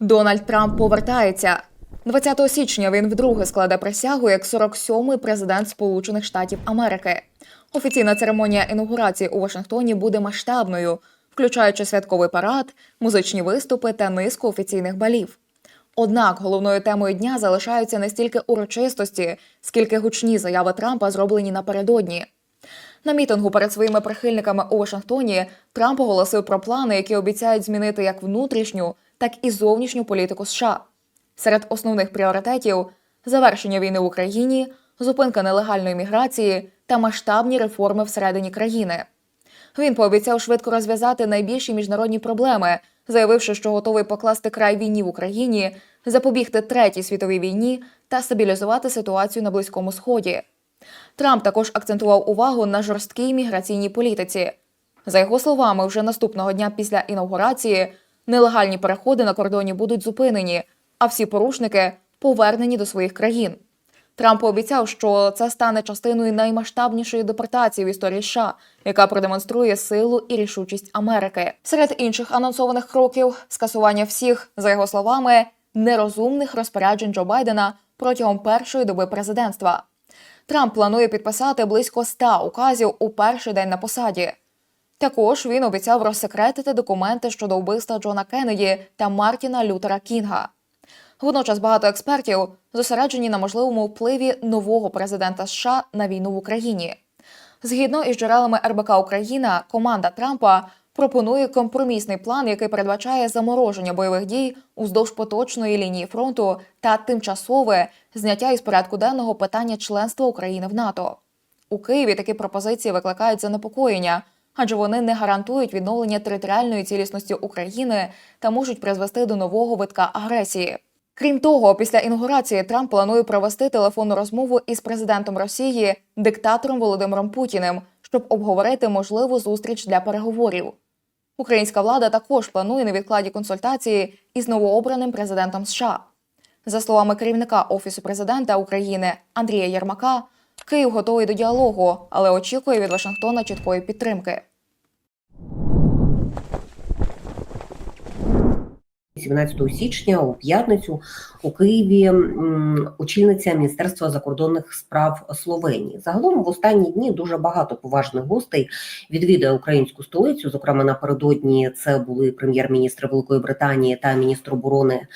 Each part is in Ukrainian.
Дональд Трамп повертається. 20 січня він вдруге складе присягу як 47-й президент Сполучених Штатів Америки. Офіційна церемонія інаугурації у Вашингтоні буде масштабною, включаючи святковий парад, музичні виступи та низку офіційних балів. Однак головною темою дня залишаються не стільки урочистості, скільки гучні заяви Трампа зроблені напередодні. На мітингу перед своїми прихильниками у Вашингтоні Трамп оголосив про плани, які обіцяють змінити як внутрішню, так і зовнішню політику США. Серед основних пріоритетів завершення війни в Україні, зупинка нелегальної міграції та масштабні реформи всередині країни. Він пообіцяв швидко розв'язати найбільші міжнародні проблеми, заявивши, що готовий покласти край війні в Україні, запобігти третій світовій війні та стабілізувати ситуацію на Близькому Сході. Трамп також акцентував увагу на жорсткій міграційній політиці. За його словами, вже наступного дня після інаугурації нелегальні переходи на кордоні будуть зупинені, а всі порушники повернені до своїх країн. Трамп пообіцяв, що це стане частиною наймасштабнішої депортації в історії США, яка продемонструє силу і рішучість Америки. Серед інших анонсованих кроків скасування всіх, за його словами, нерозумних розпоряджень Джо Байдена протягом першої доби президентства. Трамп планує підписати близько 100 указів у перший день на посаді. Також він обіцяв розсекретити документи щодо вбивства Джона Кеннеді та Мартіна Лютера Кінга. Водночас багато експертів зосереджені на можливому впливі нового президента США на війну в Україні. Згідно із джерелами РБК Україна, команда Трампа пропонує компромісний план, який передбачає замороження бойових дій уздовж поточної лінії фронту та тимчасове зняття із порядку денного питання членства України в НАТО. У Києві такі пропозиції викликають занепокоєння, адже вони не гарантують відновлення територіальної цілісності України та можуть призвести до нового витка агресії. Крім того, після інаугурації Трамп планує провести телефонну розмову із президентом Росії, диктатором Володимиром Путіним, щоб обговорити можливу зустріч для переговорів. Українська влада також планує невідкладні консультації із новообраним президентом США. За словами керівника Офісу президента України Андрія Єрмака, Київ готовий до діалогу, але очікує від Вашингтона чіткої підтримки. 17 січня у п'ятницю у Києві очільниця Міністерства закордонних справ Словенії. Загалом в останні дні дуже багато поважних гостей відвідає українську столицю. Зокрема, напередодні це були прем'єр-міністр Великої Британії та міністр оборони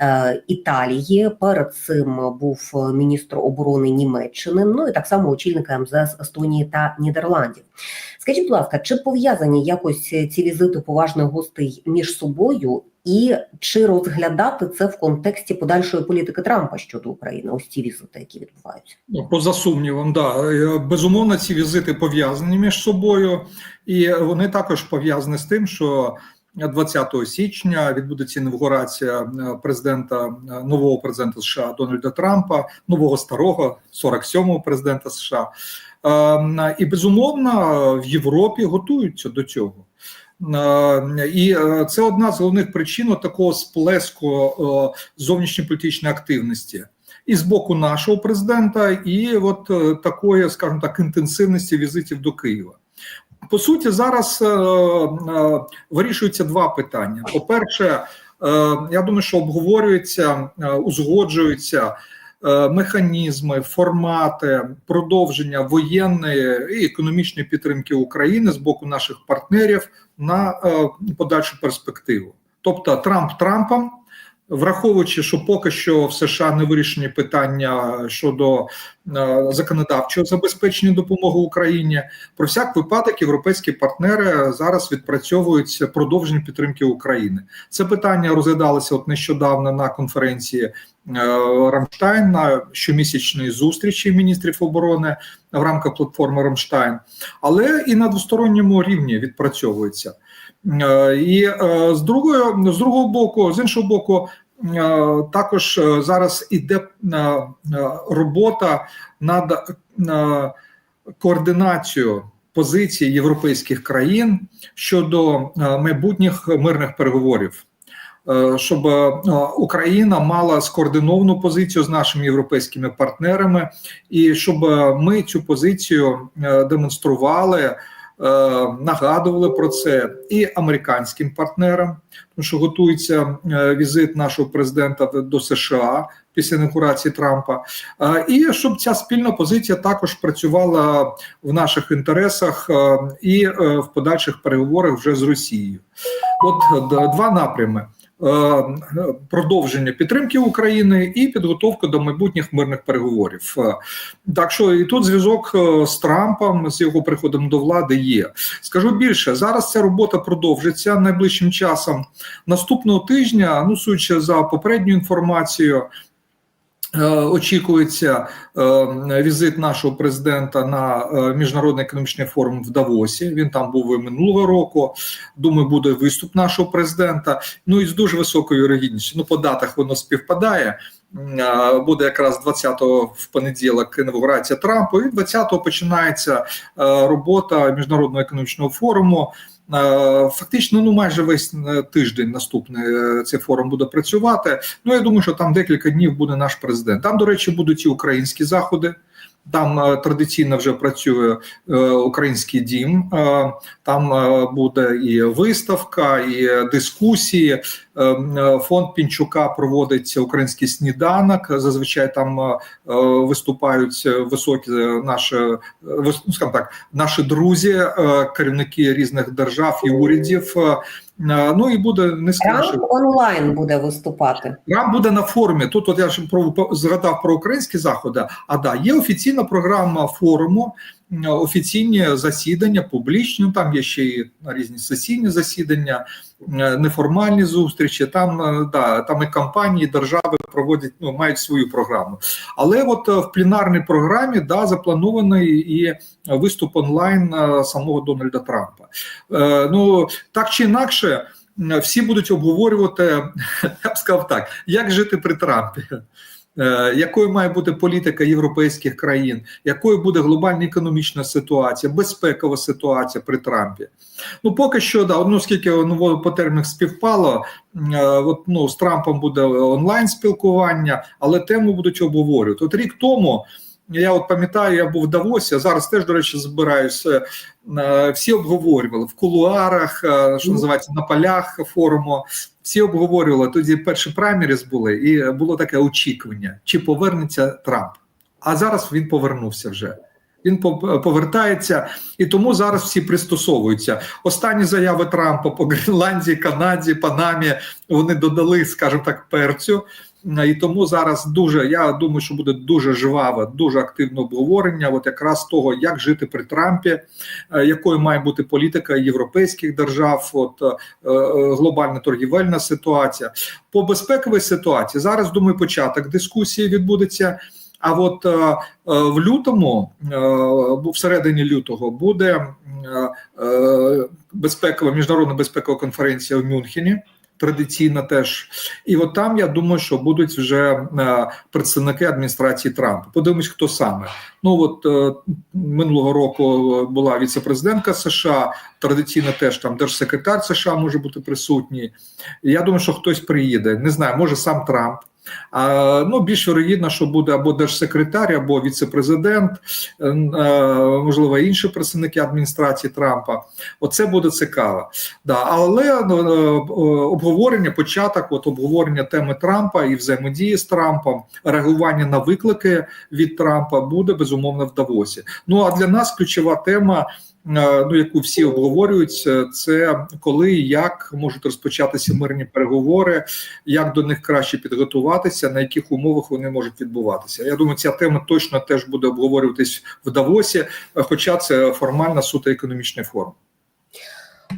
е, Італії. Перед цим був міністр оборони Німеччини. Ну і так само очільника МЗС Естонії та Нідерландів. Скажіть, будь ласка, чи пов'язані якось ці візити поважних гостей між собою? І чи розглядати це в контексті подальшої політики Трампа щодо України? Ось ці візити, які відбуваються. Ну, Поза сумнівом, да Е, безумовно, ці візити пов'язані між собою, і вони також пов'язані з тим, що 20 січня відбудеться інавгурація е, президента е, нового президента США Дональда Трампа, нового старого 47-го президента США. Е, І безумовно в Європі готуються до цього. Е, І е, це одна з головних причин такого сплеску е, зовнішньополітичної активності і з боку нашого президента, і от е, такої, скажімо так, інтенсивності візитів до Києва. По суті, зараз вирішуються два питання. По-перше, е, я думаю, що обговорюються, е, узгоджуються е, механізми, формати продовження воєнної і економічної підтримки України з боку наших партнерів на е, подальшу перспективу. Тобто Трамп Трампом, враховуючи, що поки що в США не вирішені питання щодо е, законодавчого забезпечення допомоги Україні, про всяк випадок європейські партнери зараз відпрацьовують продовження підтримки України. Це питання розглядалося от нещодавно на конференції е, Рамштайн на щомісячної зустрічі міністрів оборони в рамках платформи Рамштайн, але і на двосторонньому рівні відпрацьовується. Е, І е, з другої, з другого боку, з іншого боку, е, також зараз іде робота над координацією позицій європейських країн щодо майбутніх мирних переговорів. Щоб Україна мала скоординовану позицію з нашими європейськими партнерами, і щоб ми цю позицію демонстрували нагадували про це і американським партнерам, тому що готується е, візит нашого президента до США після інаугурації Трампа, Е, і щоб ця спільна позиція також працювала в наших інтересах е, і е, в подальших переговорах вже з Росією. От два напрями. Е, Продовження підтримки України і підготовка до майбутніх мирних переговорів. Е, Так що і тут зв'язок е, з Трампом з його приходом до влади є. Скажу більше, зараз ця робота продовжиться найближчим часом. Наступного тижня, ну судячи за попередню інформацією. Е, Очікується е, візит нашого президента на е, міжнародний економічний форум в Давосі. Він там був і минулого року. Думаю, буде виступ нашого президента. Ну і з дуже високою вірогідністю. Ну, по датах воно співпадає. Буде якраз 20-го в понеділок інаугурація Трампа, і 20-го починається робота міжнародного економічного форуму. Е, Фактично, ну майже весь е, тиждень наступний е, цей форум буде працювати. Ну я думаю, що там декілька днів буде наш президент. Там, до речі, будуть і українські заходи. Там е, традиційно вже працює е, український дім. Е, там буде і виставка, і дискусії. Фонд Пінчука проводить український сніданок. Зазвичай там виступають високі наші ну, скажімо так, наші друзі, керівники різних держав і урядів. Ну і буде не скажу. Трамп онлайн буде виступати. Трамп буде на форумі. Тут от я ж про згадав про українські заходи. А да, є офіційна програма форуму, офіційні засідання, публічні. ну, Там є ще і різні сесійні засідання, е, неформальні зустрічі. Там е, да, там і компанії, і держави проводять, ну мають свою програму. Але от е, в пленарній програмі да запланований і виступ онлайн самого Дональда Трампа. Е, Ну так чи інакше. Всі будуть обговорювати, я б сказав так, як жити при Трампі, якою має бути політика європейських країн, якою буде глобальна економічна ситуація, безпекова ситуація при Трампі. Ну поки що, да, ну скільки ну, по термінах співпало, е, от, ну, з Трампом буде онлайн спілкування, але тему будуть обговорювати. От рік тому. Я от пам'ятаю, я був в Давосі, а зараз теж, до речі, збираюся. Е, Всі обговорювали в кулуарах, е, що називається на полях форуму. Всі обговорювали. Тоді перші праймеріс були, і було таке очікування, чи повернеться Трамп. А зараз він повернувся вже. Він пов- повертається, і тому зараз всі пристосовуються. Останні заяви Трампа по Гренландії, Канаді, Панамі вони додали, скажімо так, перцю. І тому зараз дуже я думаю, що буде дуже жваве, дуже активне обговорення. От якраз того, як жити при Трампі, е, якою має бути політика європейських держав, от е, е, глобальна торгівельна ситуація по безпековій ситуації. Зараз думаю, початок дискусії відбудеться. А от е, е, в лютому, е, всередині лютого, буде безпекова міжнародна безпекова конференція в Мюнхені. Традиційно теж, і от там я думаю, що будуть вже представники адміністрації Трампа. Подивимось, хто саме. Ну от минулого року була віцепрезидентка США. Традиційно теж там держсекретар США може бути присутній. Я думаю, що хтось приїде. Не знаю, може сам Трамп. А, ну, більш вірогідно, що буде або держсекретар, або віцепрезидент, е, е, можливо, інші представники адміністрації Трампа. Оце буде цікаво. Да, але е, обговорення, початок, от обговорення теми Трампа і взаємодії з Трампом, реагування на виклики від Трампа буде безумовно в Давосі. Ну а для нас ключова тема. Е, Ну, яку всі обговорюють, е, це коли і як можуть розпочатися мирні переговори, як до них краще підготуватися, на яких умовах вони можуть відбуватися. Я думаю, ця тема точно теж буде обговорюватись в Давосі, е, хоча це формальна суто економічний форум.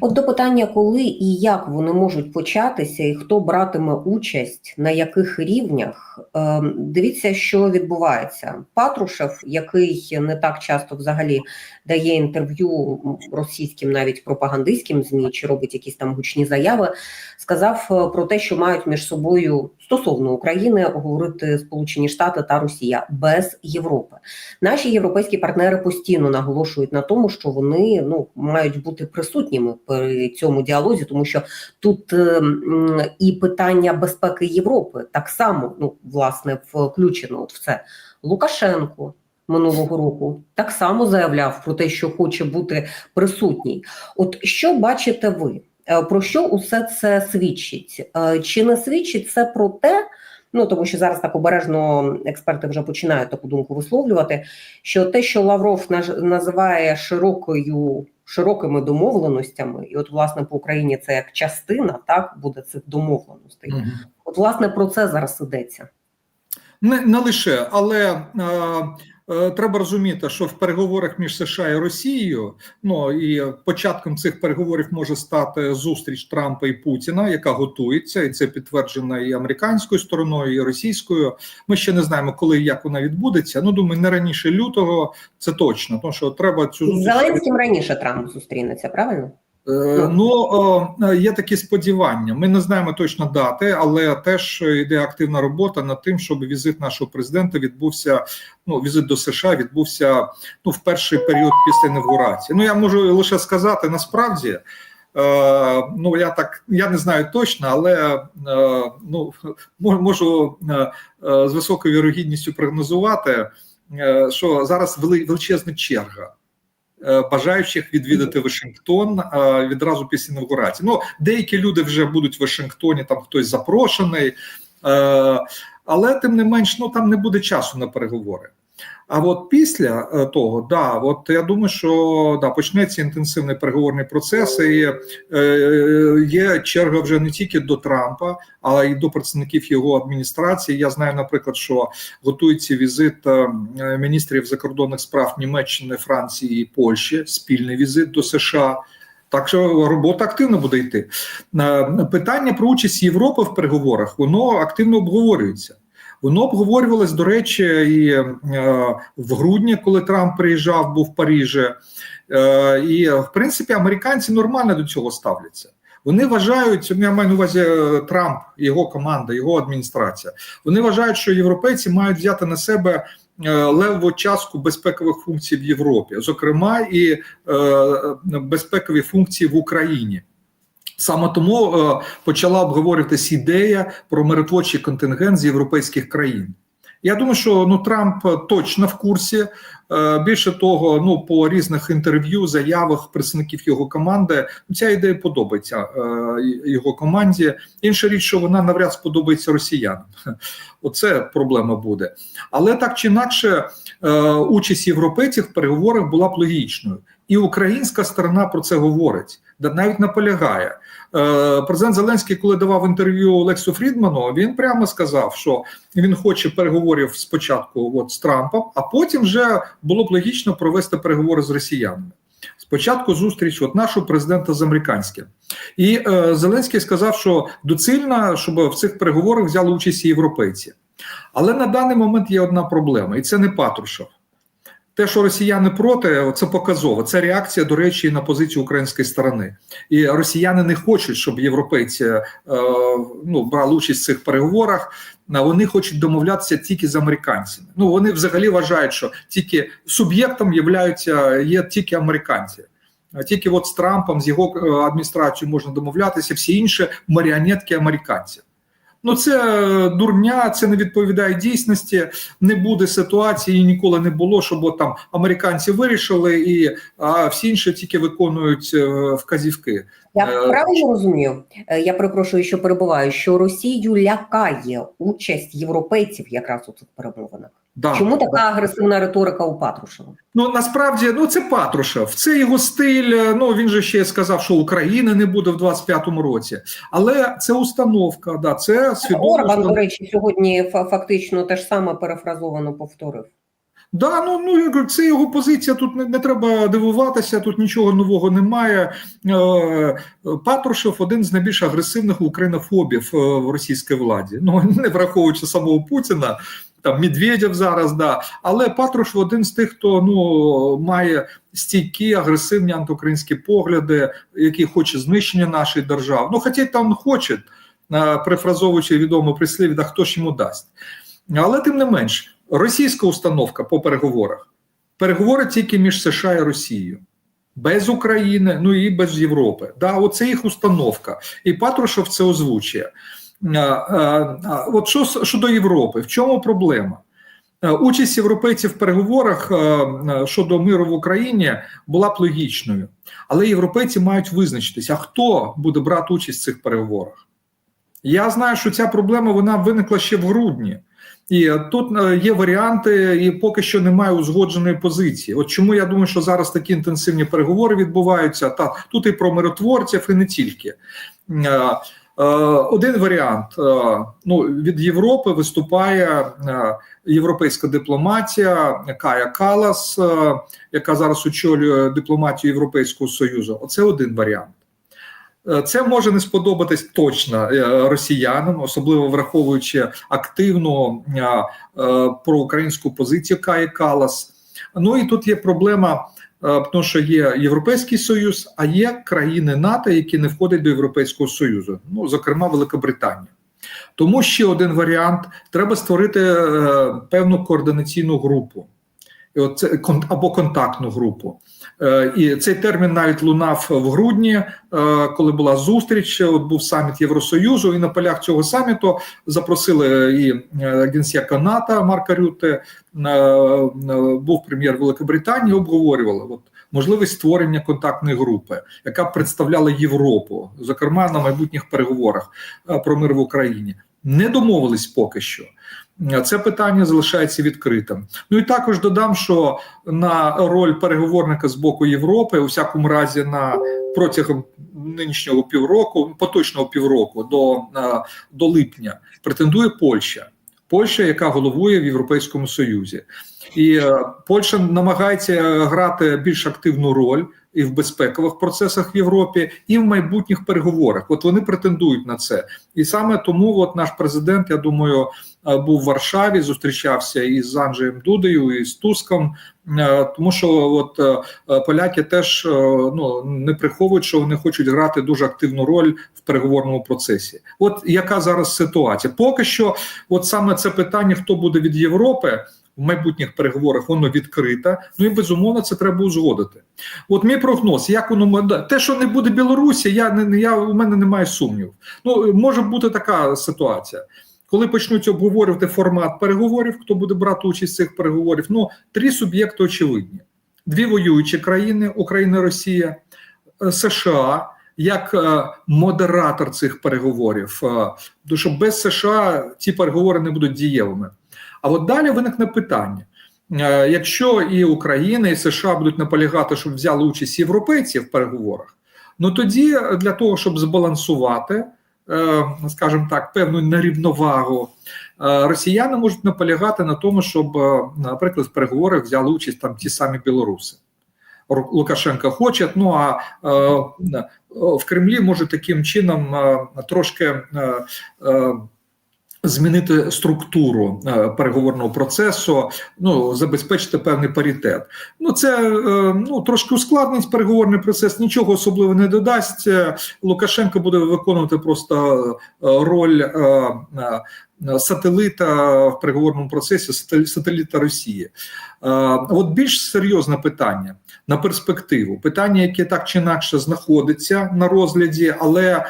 От до питання, коли і як вони можуть початися, і хто братиме участь, на яких рівнях, Ем, дивіться, що відбувається. Патрушев, який не так часто взагалі дає інтерв'ю російським, навіть пропагандистським змі, чи робить якісь там гучні заяви, сказав е, про те, що мають між собою стосовно України говорити Сполучені Штати та Росія без Європи. Наші європейські партнери постійно наголошують на тому, що вони ну мають бути присутніми при цьому діалозі, тому що тут е, і питання безпеки Європи так само ну власне включено от в це Лукашенко. минулого року так само заявляв про те, що хоче бути присутній. От що бачите ви? Е, Про що усе це свідчить? Е, Чи не свідчить це про те? Ну тому що зараз так обережно експерти вже починають таку думку висловлювати, що те, що Лавров називає широкою широкими домовленостями, і от власне по Україні це як частина так буде цих домовленостей. Угу. От власне про це зараз ідеться. Не, не лише, але е, треба розуміти, що в переговорах між США і Росією, ну і початком цих переговорів може стати зустріч Трампа і Путіна, яка готується, і це підтверджено і американською стороною, і російською. Ми ще не знаємо, коли і як вона відбудеться. Ну думаю, не раніше лютого, це точно. Тому що треба цю зустріч Зеленським раніше Трамп зустрінеться, правильно? Е, Ну е, є такі сподівання. Ми не знаємо точно дати, але теж йде активна робота над тим, щоб візит нашого президента відбувся. Ну, візит до США відбувся ну в перший період після інавгурації. Ну я можу лише сказати насправді. Е, ну я так я не знаю точно, але е, ну можу е, е, з високою вірогідністю прогнозувати, е, що зараз вели- величезна черга бажаючих відвідати Вашингтон е, відразу після інавгурації. Ну, деякі люди вже будуть в Вашингтоні, там хтось запрошений, е, але тим не менш, ну там не буде часу на переговори. А от після е, того, да, от я думаю, що да, почнеться інтенсивний переговорний процес, і е, є черга вже не тільки до Трампа, але й до представників його адміністрації. Я знаю, наприклад, що готується візит е, міністрів закордонних справ Німеччини, Франції і Польщі, спільний візит до США. Так що робота активно буде йти. Е, Питання про участь Європи в переговорах воно активно обговорюється. Воно обговорювалось, до речі, і е, в грудні, коли Трамп приїжджав, був в Парижі. Е, і в принципі американці нормально до цього ставляться. Вони вважають, я маю на увазі е, Трамп, його команда, його адміністрація. Вони вважають, що європейці мають взяти на себе левову частку безпекових функцій в Європі, зокрема і безпекові функції в Україні. Саме тому е, почала обговорюватися ідея про миротворчий контингент з європейських країн. Я думаю, що ну Трамп точно в курсі. Е, більше того, ну по різних інтерв'ю, заявах представників його команди, ну, ця ідея подобається е, його команді. Інша річ, що вона навряд сподобається росіянам. Оце проблема буде. Але так чи інакше, е, участь європейців в переговорах була б логічною, і українська сторона про це говорить, навіть наполягає. Е, Президент Зеленський, коли давав інтерв'ю Олексу Фрідману, він прямо сказав, що він хоче переговорів спочатку от, з Трампом, а потім вже було б логічно провести переговори з росіянами. Спочатку зустріч от нашого президента з американським. І е, Зеленський сказав, що доцільно, щоб в цих переговорах взяли участь європейці. Але на даний момент є одна проблема, і це не Патрушев. Те, що росіяни проти, це показово. Це реакція, до речі, на позицію української сторони. І росіяни не хочуть, щоб європейці е, ну, брали участь в цих переговорах. Вони хочуть домовлятися тільки з американцями. Ну вони взагалі вважають, що тільки суб'єктом являються є тільки американці. Тільки от з Трампом, з його е, адміністрацією можна домовлятися, всі інші маріонетки американців. Ну, це е, дурня, це не відповідає дійсності. Не буде ситуації, ніколи не було, щоб там американці вирішили, і а всі інші тільки виконують е, вказівки. Я Е, правильно розумію? Я перепрошую, що перебуваю, що Росію лякає участь європейців якраз у цих перемовинах. Да. Чому така агресивна риторика у Патрушева? Ну насправді ну це Патрушев, це його стиль. е, Ну він же ще сказав, що України не буде в 25-му році, але це установка. Да, це свідомо. Орбан, до речі, сьогодні фа- фактично те ж саме перефразовано повторив. Да, ну ну я кажу, це його позиція. Тут не, не треба дивуватися, тут нічого нового немає. Е, Патрушев один з найбільш агресивних українофобів е, в російській владі. Ну не враховуючи самого Путіна, там Медведєв зараз, да. Але Патрушев один з тих, хто ну має стійкі агресивні антиукраїнські погляди, які хоче знищення нашої держави. Ну, хоча там хоче, е, перефразовуючи відомо прислів'я, да хто ж йому дасть. Але тим не менш, російська установка по переговорах переговори тільки між США і Росією. Без України, ну і без Європи. Да, Оце їх установка. І Патрушев це озвучує. А, а, а, От що щодо Європи, в чому проблема? Е, Участь європейців в переговорах е, е, щодо миру в Україні була б логічною, але європейці мають визначитися, хто буде брати участь в цих переговорах. Я знаю, що ця проблема вона виникла ще в грудні, і е, тут е, є варіанти, і поки що немає узгодженої позиції. От чому я думаю, що зараз такі інтенсивні переговори відбуваються, та тут і про миротворців, і не тільки. Е, Один варіант е, ну від Європи виступає е, європейська дипломатія Кая Калас, яка зараз очолює дипломатію Європейського союзу. Оце один варіант. Це може не сподобатись точно росіянам, особливо враховуючи активну проукраїнську позицію Каї Калас. Ну і тут є проблема, тому що є Європейський Союз, а є країни НАТО, які не входять до Європейського Союзу, ну зокрема Великобританія. Тому ще один варіант: треба створити е, певну координаційну групу, і оце, або контактну групу. Е, І цей термін навіть лунав в грудні, е, коли була зустріч. От був саміт Євросоюзу, і на полях цього саміту запросили і е, генсека НАТО Марка Рюте, е, е, був прем'єр Великобританії. Обговорювали от можливість створення контактної групи, яка б представляла Європу, зокрема на майбутніх переговорах е, про мир в Україні. Не домовились поки що. Це питання залишається відкритим. Ну і також додам, що на роль переговорника з боку Європи, у всякому разі, на протягом нинішнього півроку, поточного півроку до, е, до липня, претендує Польща. Польща, яка головує в Європейському Союзі, і е, Польща намагається грати більш активну роль і в безпекових процесах в Європі, і в майбутніх переговорах. От вони претендують на це, і саме тому, от наш президент, я думаю, е, був в Варшаві, зустрічався із Анджеєм Дудею, і з Туском, е, тому що от е, поляки теж ну не приховують, що вони хочуть грати дуже активну роль в переговорному процесі. От яка зараз ситуація? Поки що, от саме це питання, хто буде від Європи. В майбутніх переговорах воно відкрите. Ну і безумовно це треба узгодити. От мій прогноз, як воно те, що не буде Білорусі, я не я у мене немає сумнівів. Ну може бути така ситуація, коли почнуть обговорювати формат переговорів, хто буде брати участь в цих переговорів. Ну три суб'єкти очевидні: дві воюючі країни Україна, Росія, е, США. Як е, модератор цих переговорів, е, тому що без США ці переговори не будуть дієвими. А от далі виникне питання: Е, якщо і Україна, і США будуть наполягати, щоб взяли участь європейці в переговорах, ну тоді для того, щоб збалансувати, е, скажімо так, певну нерівновагу, е, росіяни можуть наполягати на тому, щоб, е, наприклад, в переговорах взяли участь там ті самі білоруси. Ру- Лукашенко хоче, ну а е, в Кремлі може таким чином е, трошки е, е, змінити структуру е, переговорного процесу, ну забезпечити певний паритет. Ну це е, ну трошки ускладнить переговорний процес, нічого особливо не додасть. Е, Лукашенко буде виконувати просто роль. е, Сателита в переговорному процесі сател- сателіта Росії. От більш серйозне питання на перспективу, питання, яке так чи інакше знаходиться на розгляді, але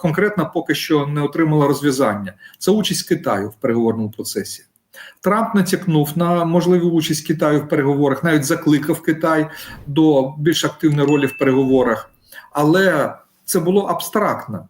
конкретно поки що не отримала розв'язання. Це участь Китаю в переговорному процесі. Трамп натякнув на можливу участь Китаю в переговорах, навіть закликав Китай до більш активної ролі в переговорах, але це було абстрактно.